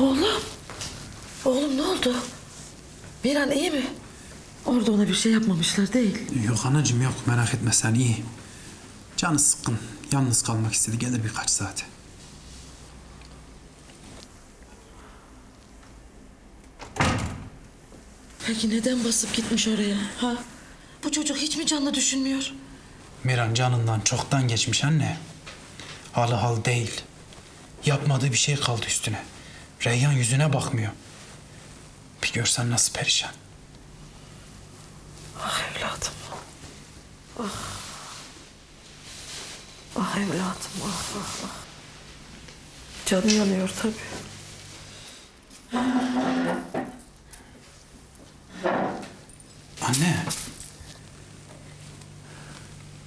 Oğlum. Oğlum ne oldu? Miran iyi mi? Orada ona bir şey yapmamışlar değil. Yok anacığım yok merak etme sen iyi. Canı sıkkın. Yalnız kalmak istedi. Gelir birkaç saate. Peki neden basıp gitmiş oraya? Ha? Bu çocuk hiç mi canlı düşünmüyor? Miran canından çoktan geçmiş anne. Halı hal değil. Yapmadığı bir şey kaldı üstüne. Reyhan yüzüne bakmıyor. Bir görsen nasıl perişan. Ah evladım. Ah. Ah evladım. Ah, ah, ah. Canı yanıyor tabii. Anne.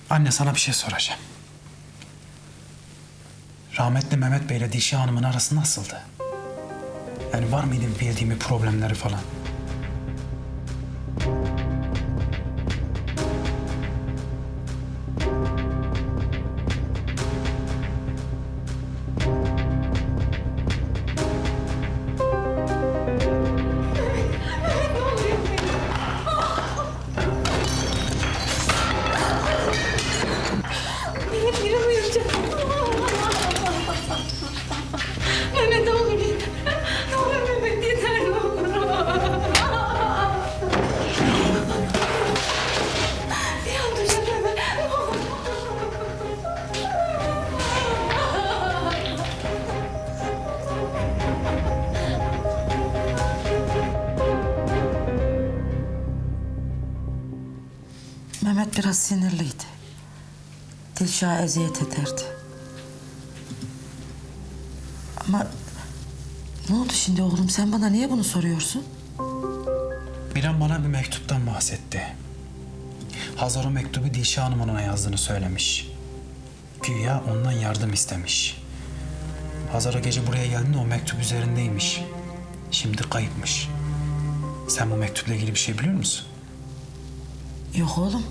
Anne sana bir şey soracağım. Rahmetli Mehmet Bey ile Dişi Hanım'ın arası nasıldı? Yani var mıydı bildiğim problemleri falan? Mehmet biraz sinirliydi. Dilşah'a eziyet ederdi. Ama ne oldu şimdi oğlum? Sen bana niye bunu soruyorsun? Miran bana bir mektuptan bahsetti. Hazar o mektubu Dilşah Hanım'ın ona yazdığını söylemiş. Güya ondan yardım istemiş. Hazar o gece buraya geldiğinde o mektup üzerindeymiş. Şimdi kayıpmış. Sen bu mektupla ilgili bir şey biliyor musun? Yok oğlum.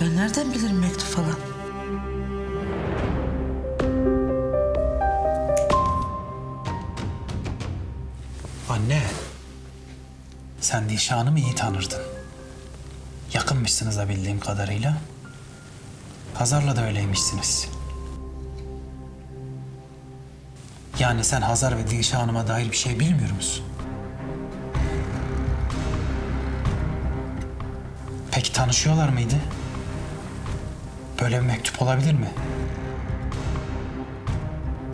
Ben nereden bilirim mektup falan? Anne. Sen Dilşah Hanım'ı iyi tanırdın. Yakınmışsınız da bildiğim kadarıyla. Hazar'la da öyleymişsiniz. Yani sen Hazar ve Dilşah dair bir şey bilmiyor musun? Peki tanışıyorlar mıydı? Böyle bir mektup olabilir mi?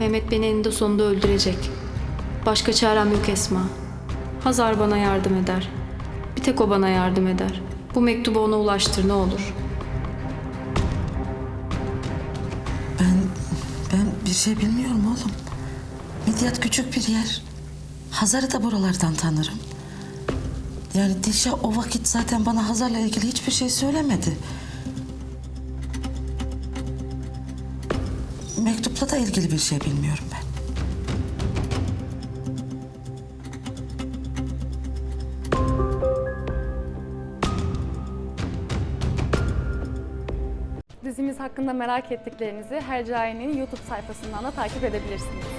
Mehmet beni eninde sonunda öldürecek. Başka çarem yok Esma. Hazar bana yardım eder. Bir tek o bana yardım eder. Bu mektubu ona ulaştır ne olur. Ben ben bir şey bilmiyorum oğlum. Midyat küçük bir yer. Hazar'ı da buralardan tanırım. Yani Dilşah o vakit zaten bana Hazar'la ilgili hiçbir şey söylemedi. Mektupla da ilgili bir şey bilmiyorum ben. Dizimiz hakkında merak ettiklerinizi Hercai'nin YouTube sayfasından da takip edebilirsiniz.